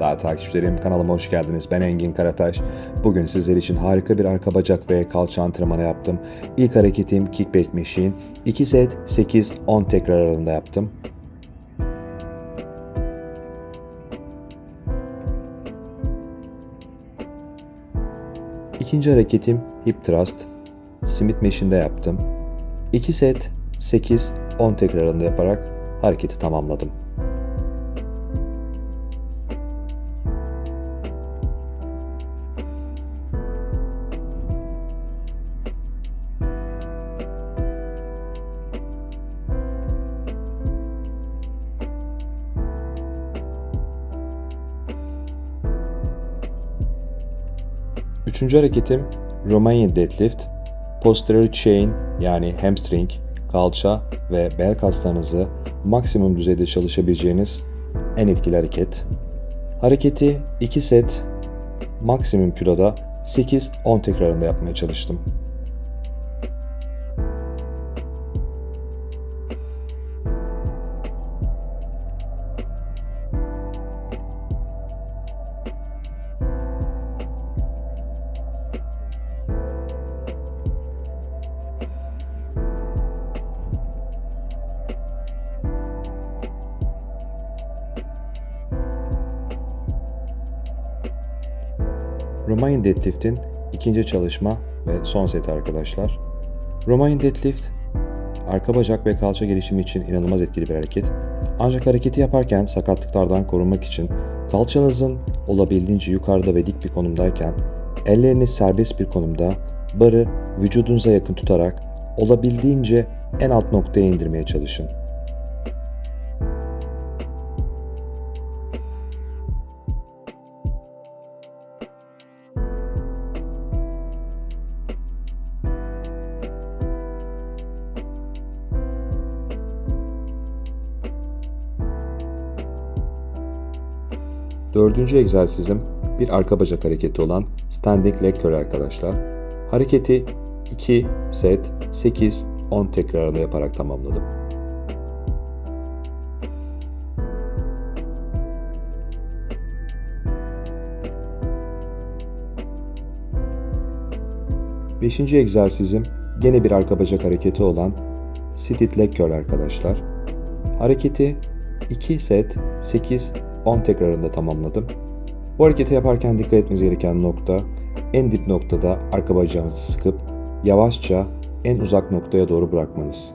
Daha takipçilerim kanalıma hoş geldiniz. Ben Engin Karataş. Bugün sizler için harika bir arka bacak ve kalça antrenmanı yaptım. İlk hareketim kickback machine. 2 set 8-10 tekrar aralığında yaptım. İkinci hareketim hip thrust. Smith machine'de yaptım. 2 set 8-10 tekrar aralığında yaparak hareketi tamamladım. Üçüncü hareketim Romanian deadlift. Posterior chain yani hamstring, kalça ve bel kaslarınızı maksimum düzeyde çalışabileceğiniz en etkili hareket. Hareketi 2 set maksimum kiloda 8-10 tekrarında yapmaya çalıştım. Romanian Deadlift'in ikinci çalışma ve son seti arkadaşlar. Romanian Deadlift, arka bacak ve kalça gelişimi için inanılmaz etkili bir hareket. Ancak hareketi yaparken sakatlıklardan korunmak için kalçanızın olabildiğince yukarıda ve dik bir konumdayken elleriniz serbest bir konumda barı vücudunuza yakın tutarak olabildiğince en alt noktaya indirmeye çalışın. Dördüncü egzersizim bir arka bacak hareketi olan standing leg curl arkadaşlar. Hareketi 2 set 8-10 tekrarını yaparak tamamladım. Beşinci egzersizim gene bir arka bacak hareketi olan sit leg curl arkadaşlar. Hareketi 2 set 8-10 tekrarında tamamladım. Bu hareketi yaparken dikkat etmeniz gereken nokta en dip noktada arka bacağınızı sıkıp yavaşça en uzak noktaya doğru bırakmanız.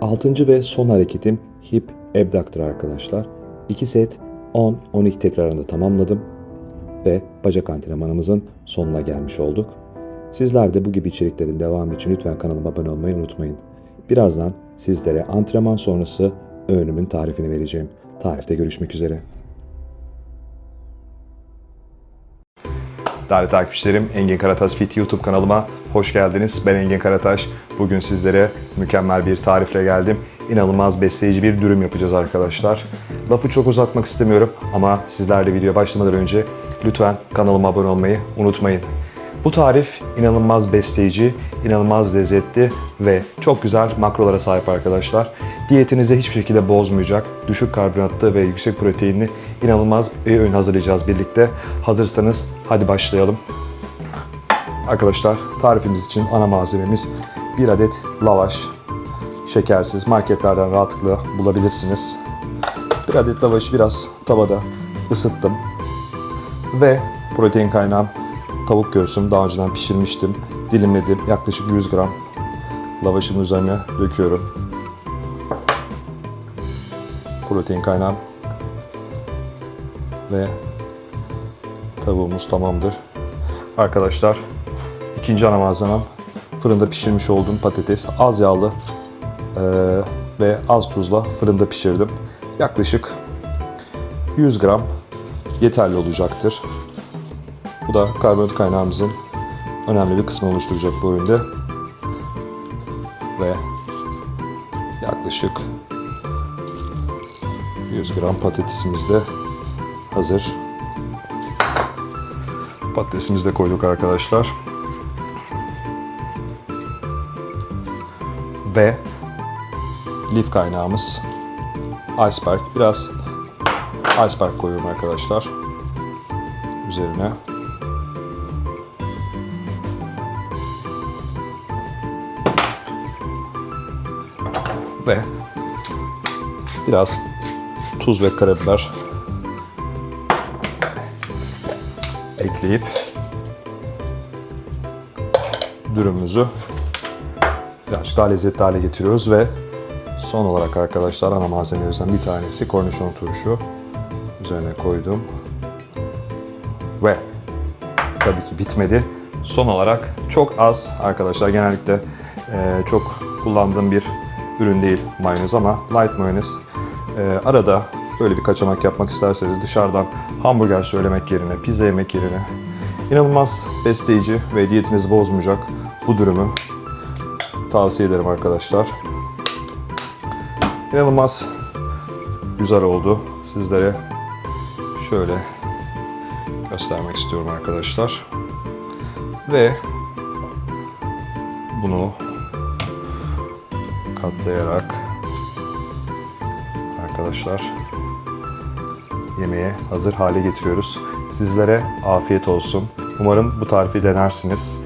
Altıncı ve son hareketim hip abductor arkadaşlar. 2 set 10-12 tekrarında tamamladım ve bacak antrenmanımızın sonuna gelmiş olduk. Sizler de bu gibi içeriklerin devamı için lütfen kanalıma abone olmayı unutmayın. Birazdan sizlere antrenman sonrası öğünümün tarifini vereceğim. Tarifte görüşmek üzere. Değerli takipçilerim, Engin Karataş Fit YouTube kanalıma hoş geldiniz. Ben Engin Karataş. Bugün sizlere mükemmel bir tarifle geldim. İnanılmaz besleyici bir dürüm yapacağız arkadaşlar. Lafı çok uzatmak istemiyorum ama sizler de videoya başlamadan önce lütfen kanalıma abone olmayı unutmayın. Bu tarif inanılmaz besleyici, inanılmaz lezzetli ve çok güzel makrolara sahip arkadaşlar. Diyetinizi hiçbir şekilde bozmayacak, düşük karbonatlı ve yüksek proteinli inanılmaz bir öğün hazırlayacağız birlikte. Hazırsanız hadi başlayalım. Arkadaşlar tarifimiz için ana malzememiz bir adet lavaş, şekersiz marketlerden rahatlıkla bulabilirsiniz. Bir adet lavaşı biraz tavada ısıttım ve protein kaynağım tavuk göğsüm daha önceden pişirmiştim. Dilimledim. Yaklaşık 100 gram lavaşımın üzerine döküyorum. Protein kaynağım ve tavuğumuz tamamdır. Arkadaşlar ikinci ana malzemem fırında pişirmiş olduğum patates. Az yağlı eee, ve az tuzla fırında pişirdim. Yaklaşık 100 gram yeterli olacaktır. Bu da karbonhidrat kaynağımızın önemli bir kısmını oluşturacak bu öğünde. Ve yaklaşık 100 gram patatesimiz de hazır. Patatesimizi de koyduk arkadaşlar. Ve lif kaynağımız iceberg. Biraz iceberg koyuyorum arkadaşlar. Üzerine. Ve biraz tuz ve karabiber ekleyip dürümümüzü birazcık daha lezzetli hale getiriyoruz ve son olarak arkadaşlar ana malzemelerimizden bir tanesi kornişon turşu. Üzerine koydum. Ve tabii ki bitmedi. Son olarak çok az arkadaşlar genellikle çok kullandığım bir ürün değil mayonez ama light mayonez. E, arada böyle bir kaçamak yapmak isterseniz dışarıdan hamburger söylemek yerine, pizza yemek yerine inanılmaz besleyici ve diyetinizi bozmayacak bu dürümü tavsiye ederim arkadaşlar. İnanılmaz güzel oldu. Sizlere şöyle göstermek istiyorum arkadaşlar. Ve bunu katlayarak arkadaşlar yemeğe hazır hale getiriyoruz. Sizlere afiyet olsun. Umarım bu tarifi denersiniz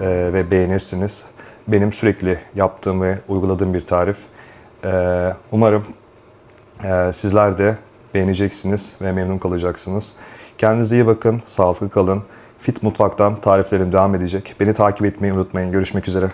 eee, ve beğenirsiniz. Benim sürekli yaptığım ve uyguladığım bir tarif. Eee, umarım eee, sizler de beğeneceksiniz ve memnun kalacaksınız. Kendinize iyi bakın, sağlıklı kalın. Fit Mutfak'tan tariflerim devam edecek. Beni takip etmeyi unutmayın. Görüşmek üzere.